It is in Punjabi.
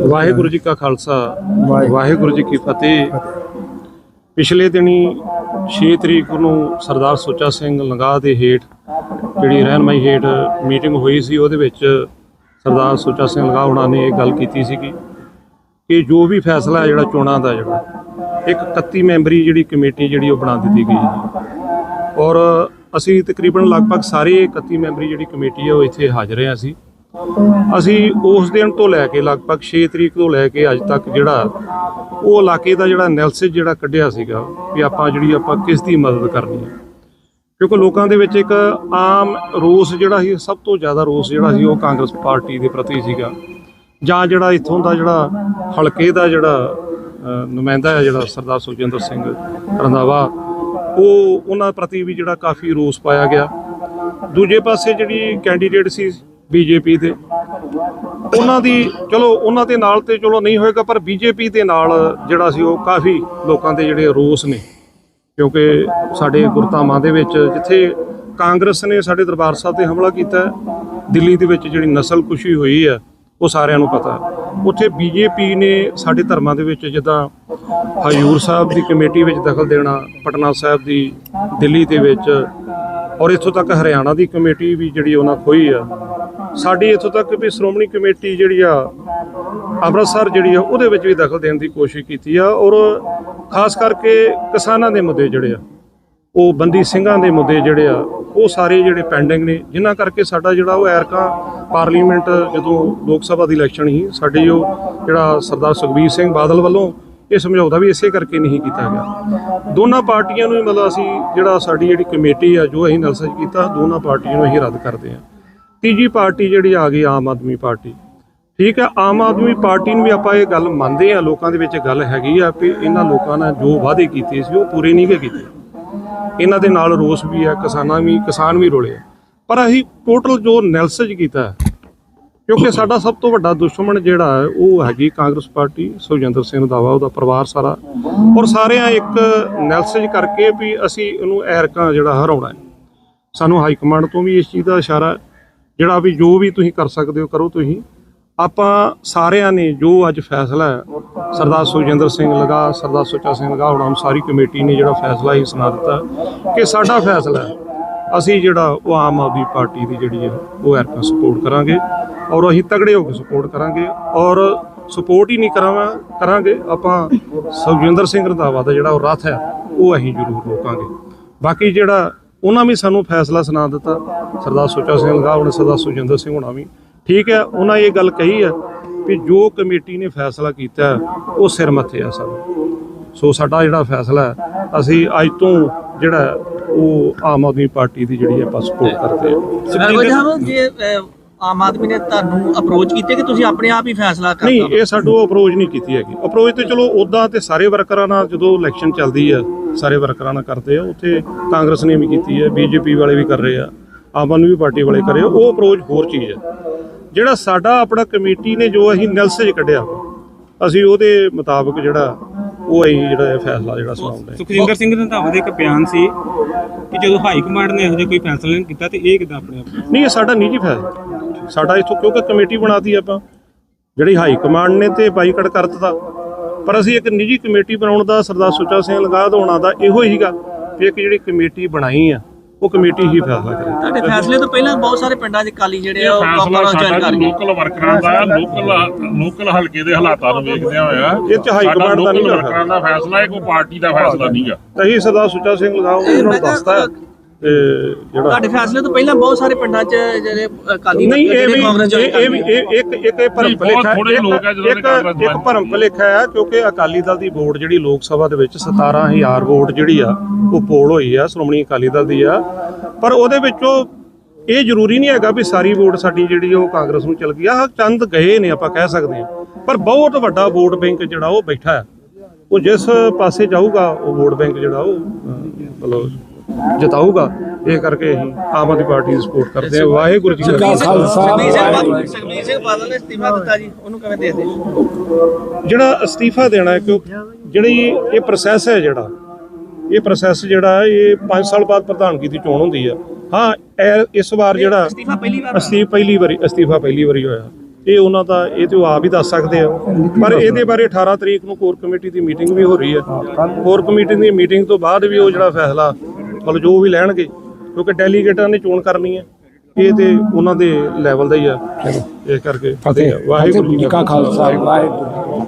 ਵਾਹਿਗੁਰੂ ਜੀ ਕਾ ਖਾਲਸਾ ਵਾਹਿਗੁਰੂ ਜੀ ਕੀ ਫਤਿਹ। ਪਿਛਲੇ ਦਿਨੀ 6 ਤਰੀਕ ਨੂੰ ਸਰਦਾਰ ਸੁੱਚਾ ਸਿੰਘ ਲੰਗਾ ਦੇ ਹੇਠ ਜਿਹੜੀ ਰਹਿਨਮਾਈ ਹੇਠ ਮੀਟਿੰਗ ਹੋਈ ਸੀ ਉਹਦੇ ਵਿੱਚ ਸਰਦਾਰ ਸੁੱਚਾ ਸਿੰਘ ਲੰਗਾ ਹੁਣਾਂ ਨੇ ਇਹ ਗੱਲ ਕੀਤੀ ਸੀਗੀ ਕਿ ਜੋ ਵੀ ਫੈਸਲਾ ਜਿਹੜਾ ਚੋਣਾਂ ਦਾ ਜਿਹੜਾ ਇੱਕ 31 ਮੈਂਬਰੀ ਜਿਹੜੀ ਕਮੇਟੀ ਜਿਹੜੀ ਉਹ ਬਣਾ ਦਿੱਤੀ ਗਈ ਹੈ। ਔਰ ਅਸੀਂ ਤਕਰੀਬਨ ਲਗਭਗ ਸਾਰੇ 31 ਮੈਂਬਰੀ ਜਿਹੜੀ ਕਮੇਟੀ ਹੈ ਉਹ ਇੱਥੇ ਹਾਜ਼ਰ ਹਾਂ ਅਸੀਂ। ਅਸੀਂ ਉਸ ਦਿਨ ਤੋਂ ਲੈ ਕੇ ਲਗਭਗ 6 ਤਰੀਕ ਤੋਂ ਲੈ ਕੇ ਅੱਜ ਤੱਕ ਜਿਹੜਾ ਉਹ ਇਲਾਕੇ ਦਾ ਜਿਹੜਾ ਐਨਾਲਿਸਿਸ ਜਿਹੜਾ ਕੱਢਿਆ ਸੀਗਾ ਵੀ ਆਪਾਂ ਜਿਹੜੀ ਆਪਾਂ ਕਿਸ ਦੀ ਮਦਦ ਕਰਨੀ ਹੈ। ਕਿਉਂਕਿ ਲੋਕਾਂ ਦੇ ਵਿੱਚ ਇੱਕ ਆਮ ਰੋਸ ਜਿਹੜਾ ਸੀ, ਸਭ ਤੋਂ ਜ਼ਿਆਦਾ ਰੋਸ ਜਿਹੜਾ ਸੀ ਉਹ ਕਾਂਗਰਸ ਪਾਰਟੀ ਦੇ ਪ੍ਰਤੀ ਸੀਗਾ। ਜਾਂ ਜਿਹੜਾ ਇੱਥੋਂ ਦਾ ਜਿਹੜਾ ਹਲਕੇ ਦਾ ਜਿਹੜਾ ਨੁਮਾਇੰਦਾ ਹੈ ਜਿਹੜਾ ਸਰਦਾਰ ਸੁਖਜਿੰਦਰ ਸਿੰਘ ਰੰਧਾਵਾ, ਉਹ ਉਹਨਾਂ ਪ੍ਰਤੀ ਵੀ ਜਿਹੜਾ ਕਾਫੀ ਰੋਸ ਪਾਇਆ ਗਿਆ। ਦੂਜੇ ਪਾਸੇ ਜਿਹੜੀ ਕੈਂਡੀਡੇਟ ਸੀ ਬੀਜੇਪੀ ਦੇ ਉਹਨਾਂ ਦੀ, ਚਲੋ, ਉਹਨਾਂ ਦੇ ਨਾਲ ਤੇ ਚਲੋ ਨਹੀਂ ਹੋਏਗਾ, ਪਰ ਬੀਜੇਪੀ ਦੇ ਨਾਲ ਜਿਹੜਾ ਸੀ ਉਹ ਕਾਫੀ ਲੋਕਾਂ ਦੇ ਜਿਹੜੇ ਰੋਸ ਨੇ ਕਿਉਂਕਿ ਸਾਡੇ ਗੁਰਧਾਮਾਂ ਦੇ ਵਿੱਚ ਜਿੱਥੇ ਕਾਂਗਰਸ ਨੇ ਸਾਡੇ ਦਰਬਾਰ ਸਾਹਿਬ ਤੇ ਹਮਲਾ ਕੀਤਾ, ਦਿੱਲੀ ਦੇ ਵਿੱਚ ਜਿਹੜੀ ਨਸਲਕੁਸ਼ੀ ਹੋਈ ਹੈ, ਉਹ ਸਾਰਿਆਂ ਨੂੰ ਪਤਾ ਹੈ। ਉੱਥੇ ਬੀਜੇਪੀ ਨੇ ਸਾਡੇ ਧਰਮਾਂ ਦੇ ਵਿੱਚ ਜਿੱਦਾਂ ਹਜੂਰ ਸਾਹਿਬ ਦੀ ਕਮੇਟੀ ਵਿੱਚ ਦਖਲ ਦੇਣਾ, ਪਟਨਾ ਸਾਹਿਬ ਦੀ ਦਿੱਲੀ ਦੇ ਵਿੱਚ, ਔਰ ਇੱਥੋਂ ਤੱਕ ਹਰਿਆਣਾ ਦੀ ਕਮੇਟੀ ਵੀ ਜਿਹੜੀ ਉਹਨਾਂ ਖੋਈ ਆ ਸਾਡੀ ਇੱਥੋਂ ਤੱਕ ਵੀ ਸ਼੍ਰੋਮਣੀ ਕਮੇਟੀ ਜਿਹੜੀ ਆ, ਅੰਮ੍ਰਿਤਸਰ ਜਿਹੜੀ ਆ, ਉਹਦੇ ਵਿੱਚ ਵੀ ਦਖਲ ਦੇਣ ਦੀ ਕੋਸ਼ਿਸ਼ ਕੀਤੀ ਆ ਔਰ ਖਾਸ ਕਰਕੇ ਕਿਸਾਨਾਂ ਦੇ ਮੁੱਦੇ ਜਿਹੜੇ ਆ, ਉਹ ਬੰਦੀ ਸਿੰਘਾਂ ਦੇ ਮੁੱਦੇ ਜਿਹੜੇ ਆ, ਉਹ ਸਾਰੇ ਜਿਹੜੇ ਪੈਂਡਿੰਗ ਨੇ, ਜਿਨ੍ਹਾਂ ਕਰਕੇ ਸਾਡਾ ਜਿਹੜਾ ਉਹ ਐਰਕਾ ਪਾਰਲੀਮੈਂਟ ਜਦੋਂ ਲੋਕ ਸਭਾ ਦੀ ਇਲੈਕਸ਼ਨ ਸੀ, ਸਾਡੇ ਉਹ ਜਿਹੜਾ ਸਰਦਾਰ ਸੁਖਬੀਰ ਸਿੰਘ ਬਾਦਲ ਵੱਲੋਂ ਇਹ ਸਮਝੌਤਾ ਵੀ ਇਸੇ ਕਰਕੇ ਨਹੀਂ ਕੀਤਾ ਗਿਆ। ਦੋਨਾਂ ਪਾਰਟੀਆਂ ਨੂੰ ਮਤਲਬ ਅਸੀਂ ਜਿਹੜਾ ਸਾਡੀ ਜਿਹੜੀ ਕਮੇਟੀ ਆ, ਜੋ ਅਸੀਂ ਨਲਸਜ ਕੀਤਾ, ਦੋਨਾਂ ਪਾਰਟੀਆਂ ਨੂੰ ਅਸੀਂ ਰੱਦ ਕਰਦੇ ਹਾਂ। ਤੀਜੀ ਪਾਰਟੀ ਜਿਹੜੀ ਆ ਗਈ ਆਮ ਆਦਮੀ ਪਾਰਟੀ। ਠੀਕ ਹੈ, ਆਮ ਆਦਮੀ ਪਾਰਟੀ ਨੂੰ ਵੀ ਆਪਾਂ ਇਹ ਗੱਲ ਮੰਨਦੇ ਆ ਲੋਕਾਂ ਦੇ ਵਿੱਚ ਗੱਲ ਹੈਗੀ ਆ ਕਿ ਇਹਨਾਂ ਲੋਕਾਂ ਨੇ ਜੋ ਵਾਅਦੇ ਕੀਤੇ ਸੀ ਉਹ ਪੂਰੇ ਨਹੀਂ ਗੇ ਕੀਤੇ। ਇਹਨਾਂ ਦੇ ਨਾਲ ਰੋਸ ਵੀ ਹੈ, ਕਿਸਾਨਾਂ ਵੀ, ਕਿਸਾਨ ਵੀ ਰੋਲੇ ਆ। ਪਰ ਅਸੀਂ ਟੋਟਲ ਜੋ ਨੈਲਸਜ ਕੀਤਾ ਕਿਉਂਕਿ ਸਾਡਾ ਸਭ ਤੋਂ ਵੱਡਾ ਦੁਸ਼ਮਣ ਜਿਹੜਾ ਹੈ, ਉਹ ਹੈਗੀ ਕਾਂਗਰਸ ਪਾਰਟੀ, ਸੁਖਜਿੰਦਰ ਸਿੰਘ ਦਾਵਾ, ਉਹਦਾ ਪਰਿਵਾਰ ਸਾਰਾ। ਔਰ ਸਾਰਿਆਂ ਇੱਕ ਨੈਲਸਜ ਕਰਕੇ ਵੀ ਅਸੀਂ ਇਹਨੂੰ ਐਰਕਾਂ ਜਿਹੜਾ ਹਰਾਉਣਾ ਹੈ। ਸਾਨੂੰ ਹਾਈ ਕਮਾਂਡ ਤੋਂ ਵੀ ਇਸ ਚੀਜ਼ ਦਾ ਇਸ਼ਾਰਾ ਜਿਹੜਾ ਵੀ ਜੋ ਵੀ ਤੁਸੀਂ ਕਰ ਸਕਦੇ ਹੋ ਕਰੋ ਤੁਸੀਂ। ਆਪਾਂ ਸਾਰਿਆਂ ਨੇ ਜੋ ਅੱਜ ਫੈਸਲਾ ਹੈ, ਸਰਦਾਰ ਸੁਖਜਿੰਦਰ ਸਿੰਘ ਲਗਾ, ਸਰਦਾਰ ਸੁੱਚਾ ਸਿੰਘ ਲਗਾ, ਹੁਣ ਸਾਰੀ ਕਮੇਟੀ ਨੇ ਜਿਹੜਾ ਫੈਸਲਾ ਹੀ ਸੁਣਾ ਦਿੱਤਾ ਕਿ ਸਾਡਾ ਫੈਸਲਾ ਅਸੀਂ ਜਿਹੜਾ ਉਹ ਆਮ ਆਦਮੀ ਪਾਰਟੀ ਦੀ ਜਿਹੜੀ ਹੈ, ਉਹ ਐਰਕਾ ਸਪੋਰਟ ਕਰਾਂਗੇ ਔਰ ਅਸੀਂ ਤਗੜੇ ਹੋ ਕੇ ਸਪੋਰਟ ਕਰਾਂਗੇ ਔਰ ਸਪੋਰਟ ਹੀ ਨਹੀਂ ਕਰਾਂਗਾ ਕਰਾਂਗੇ। ਆਪਾਂ ਸੁਖਜਿੰਦਰ ਸਿੰਘ ਰੰਧਾਵਾ ਦਾ ਜਿਹੜਾ ਉਹ ਰੱਥ ਹੈ, ਉਹ ਅਸੀਂ ਜ਼ਰੂਰ ਰੋਕਾਂਗੇ। ਬਾਕੀ ਜਿਹੜਾ ਉਹਨਾਂ ਵੀ ਸਾਨੂੰ ਫੈਸਲਾ ਸੁਣਾ ਦਿੱਤਾ। ਸਰਦਾਰ ਸੁੱਚਾ ਸਿੰਘ ਲਗਾ ਹੁਣ ਸਰਦਾਰ ਸੁਖਜਿੰਦਰ ਸਿੰਘ ਹੋਣਾ ਵੀ। ਠੀਕ ਹੈ ਉਹਨਾਂ ਇਹ ਗੱਲ ਕਹੀ ਹੈ ਕਿ ਜੋ ਕਮੇਟੀ ਨੇ ਫੈਸਲਾ ਕੀਤਾ ਹੈ, ਉਹ ਸਿਰ ਮੱਥੇ ਆ ਸਾਨੂੰ। ਸੋ ਸਾਡਾ ਜਿਹੜਾ ਫੈਸਲਾ ਹੈ ਅਸੀਂ ਅੱਜ ਤੋਂ ਜਿਹੜਾ ਹੈ, ਉਹ ਆਮ ਆਦਮੀ ਪਾਰਟੀ ਦੀ ਜਿਹੜੀ ਆਪਾਂ ਸਪੋਰਟ ਕਰਦੇ ਹਾਂ। ਜੇ ਆਮ ਆਦਮੀ ਨੇ ਤੁਹਾਨੂੰ ਅਪਰੋਚ ਕੀਤੇ ਕਿ ਤੁਸੀਂ ਆਪਣੇ ਆਪ ਹੀ ਫੈਸਲਾ ਕਰਨਾ? ਨਹੀਂ ਇਹ ਸਾਡੋ ਅਪਰੋਚ ਨਹੀਂ ਕੀਤੀ ਹੈਗੀ। ਅਪਰੋਚ ਤੇ ਚਲੋ ਉਦਾਂ ਤੇ ਸਾਰੇ ਵਰਕਰਾਂ ਨਾਲ ਜਦੋਂ ਇਲੈਕਸ਼ਨ ਚੱਲਦੀ ਆ ਸਾਰੇ ਵਰਕਰਾਂ ਨਾਲ ਕਰਦੇ ਆ ਉੱਥੇ ਕਾਂਗਰਸ ਨੇ ਵੀ ਕੀਤੀ ਹੈ ਬੀਜੇਪੀ ਵਾਲੇ ਵੀ ਕਰ ਰਹੇ ਆ ਆਮ ਆਦਮੀ ਪਾਰਟੀ ਵਾਲੇ ਕਰ ਰਹੇ ਆ ਉਹ ਅਪਰੋਚ ਹੋਰ ਚੀਜ਼ ਹੈ ਜਿਹੜਾ ਸਾਡਾ ਆਪਣਾ ਕਮੇਟੀ ਨੇ ਜੋ ਅਸੀਂ ਨੈਲਸਜ ਕੱਢਿਆ ਅਸੀਂ ਉਹਦੇ ਮੁਤਾਬਕ ਜਿਹੜਾ ਉਹ ਅਸੀਂ ਜਿਹੜਾ ਇਹ ਫੈਸਲਾ ਜਿਹੜਾ ਸੁਣਾਉਂਦੇ ਸੁਖਜਿੰਦਰ ਸਿੰਘ ਰੰਧਾਵਾ ਦਾ ਇੱਕ ਬਿਆਨ ਸੀ ਕਿ ਜਦੋਂ ਹਾਈ ਕਮਾਂਡ ਨੇ ਇਹੋ ਜਿਹਾ ਕੋਈ ਫੈਸਲਾ ਨਹੀਂ ਕੀਤਾ ਤੇ ਇਹ ਕਿਦਾਂ ਆਪਣੇ ਆਪ ਨਹੀਂ ਇਹ ਸਾਡਾ ਨਿੱਜੀ ਫੈਸਲਾ। ਸਾਡਾ ਇਥੋਂ ਕਿਉਂਕਿ ਕਮੇਟੀ ਬਣਾਤੀ ਆਪਾਂ ਜਿਹੜੀ ਹਾਈ ਕਮਾਂਡ ਨੇ ਤੇ ਬਾਈਕਾਟ ਕਰ ਦਿੱਤਾ ਪਰ ਅਸੀਂ ਇੱਕ ਨਿੱਜੀ ਕਮੇਟੀ ਬਣਾਉਣ ਦਾ ਸਰਦਾਰ ਸੁੱਚਾ ਸਿੰਘ ਲਗਾਦ ਹੋਣਾ ਦਾ ਇਹੋ ਹੀ ਸੀਗਾ ਵੀ ਇੱਕ ਜਿਹੜੀ ਕਮੇਟੀ ਬਣਾਈ ਆ ਉਹ ਕਮੇਟੀ ਹੀ ਫੈਸਲਾ ਕਰੇ। ਤੁਹਾਡੇ ਫੈਸਲੇ ਤੋਂ ਪਹਿਲਾਂ ਬਹੁਤ ਸਾਰੇ ਪਿੰਡਾਂ 'ਚ ਕਾਲੀ ਜਿਹੜੇ ਆ ਉਹ ਫੈਸਲਾ ਸਾਡਾ ਕਰ ਗਏ। ਲੋਕਲ ਵਰਕਰਾਂ ਦਾ ਲੋਕਲ ਲੋਕਲ ਹਲਕੇ ਦੇ ਹਾਲਾਤਾਂ ਨੂੰ ਵੇਖਦਿਆਂ ਹੋਇਆ ਇਹ ਚ ਹਾਈ ਕਮਾਂਡ ਦਾ ਨਹੀਂ। ਵਰਕਰਾਂ ਦਾ ਫੈਸਲਾ ਹੈ ਕੋਈ ਪਾਰਟੀ ਦਾ ਫੈਸਲਾ ਨਹੀਂਗਾ ਅਸੀਂ ਸਰਦਾਰ ਸੁੱਚਾ ਸਿੰਘ ਲਗਾਓ ਉਹਨਾਂ ਨੂੰ ਦੱਸਦਾ ਹੈ ਤੇ ਜਿਹੜਾ ਤੁਹਾਡੇ ਫੈਸਲੇ ਤੋਂ ਪਹਿਲਾਂ ਬਹੁਤ ਸਾਰੇ ਪਿੰਡਾਂ 'ਚ ਜਿਹੜੇ ਕਾਲੀ ਨਹੀਂ ਇਹ ਜਿਹੜੇ ਵੀ ਕਾਂਗਰਸ ਇਹ ਇਹ ਵੀ join ਇਹ ਇੱਕ ਇੱਕ ਇਹ ਭਰਮ ਨਹੀਂ, ਬਹੁਤ ਭੁਲੇਖਾ ਥੋੜ੍ਹੇ ਲੋਕ ਆ ਜਦੋਂ ਇੱਕ ਦੇ ਕਾਂਗਰਸ ਇੱਕ ਭਰਮ ਭੁਲੇਖਾ ਹੈ ਕਿਉਂਕਿ ਅਕਾਲੀ ਦਲ ਦੀ ਵੋਟ ਜਿਹੜੀ ਲੋਕ ਸਭਾ ਦੇ ਵਿੱਚ 17000 ਵੋਟ ਜਿਹੜੀ ਆ ਉਹ ਪੋਲ ਹੋਈ ਆ ਸ਼੍ਰੋਮਣੀ ਅਕਾਲੀ ਦਲ ਦੀ ਆ। ਪਰ ਉਹਦੇ ਵਿੱਚੋਂ ਇਹ ਜ਼ਰੂਰੀ ਨਹੀਂ ਹੈਗਾ ਵੀ ਸਾਰੀ ਵੋਟ ਸਾਡੀ ਜਿਹੜੀ ਉਹ ਕਾਂਗਰਸ ਨੂੰ ਚਲ ਗਈ ਆ। ਚੰਦ ਗਏ ਨੇ ਆਪਾਂ ਕਹਿ ਸਕਦੇ ਹਾਂ। ਪਰ ਬਹੁਤ ਵੱਡਾ ਵੋਟ ਬੈਂਕ ਜਿਹੜਾ ਉਹ ਬੈਠਾ ਹੈ। ਉਹ ਜਿਸ ਪਾਸੇ ਜਾਊਗਾ ਉਹ ਵੋਟ ਬੈਂਕ ਜਿਹੜਾ ਉਹ ਮਤਲਬ ਜਿਤਾਊਗਾ। ਇਹ ਕਰਕੇ ਅਸੀਂ ਆਮ ਆਦਮੀ ਪਾਰਟੀ ਦੀ ਸਪੋਰਟ ਕਰਦੇ ਹਾਂ। ਵਾਹਿਗੁਰੂ ਜੀ ਕਾ ਖਾਲਸਾ। ਸੁਖਬੀਰ ਸਿੰਘ ਬਾਦਲ ਨੇ ਅਸਤੀਫਾ ਦਿੱਤਾ ਜੀ। ਉਹਨੂੰ ਕਿਵੇਂ ਦੇ ਦੇ ਜਿਹੜਾ ਅਸਤੀਫਾ ਦੇਣਾ ਹੈ ਕਿਉਂ ਜਿਹੜੀ ਇਹ ਪ੍ਰੋਸੈਸ ਹੈ ਜਿਹੜਾ ਇਹ ਪ੍ਰੋਸੈਸ ਜਿਹੜਾ ਹੈ, ਇਹ 5 ਸਾਲ ਬਾਅਦ ਪ੍ਰਧਾਨਗੀ ਦੀ ਚੋਣ ਹੁੰਦੀ ਆ। ਹਾਂ ਇਹ- ਇਸ ਵਾਰ ਜਿਹੜਾ ਅਸਤੀਫਾ ਪਹਿਲੀ ਵਾਰ ਅਸਤੀਫਾ ਪਹਿਲੀ ਵਾਰੀ ਅਸਤੀਫਾ ਪਹਿਲੀ ਵਾਰੀ ਹੋਇਆ। ਇਹ ਉਹਨਾਂ ਦਾ ਇਹ ਤੇ ਉਹ ਆਪ ਹੀ ਦੱਸ ਸਕਦੇ ਆ। ਪਰ ਇਹਦੇ ਬਾਰੇ 18 ਤਰੀਕ ਨੂੰ ਕੋਰ ਕਮੇਟੀ ਦੀ ਮੀਟਿੰਗ ਵੀ ਹੋ ਰਹੀ ਹੈ। ਕੋਰ ਕਮੇਟੀ ਦੀ ਮੀਟਿੰਗ ਤੋਂ ਬਾਅਦ ਵੀ ਉਹ ਜਿਹੜਾ ਫੈਸਲਾ ਮਤਲਬ ਜੋ ਵੀ ਲੈਣਗੇ ਕਿਉਂਕਿ ਡੈਲੀਗੇਟਾਂ ਨੇ ਚੋਣ ਕਰਨੀ ਹੈ। ਇਹ ਤੇ ਉਹਨਾਂ ਦੇ ਲੈਵਲ ਦਾ ਹੀ ਆ ਇਸ ਕਰਕੇ ਫਤਿਹ। ਵਾਹਿਗੁਰੂ ਜੀ ਕਾ ਖਾਲਸਾ। ਵਾਹਿਗੁਰੂ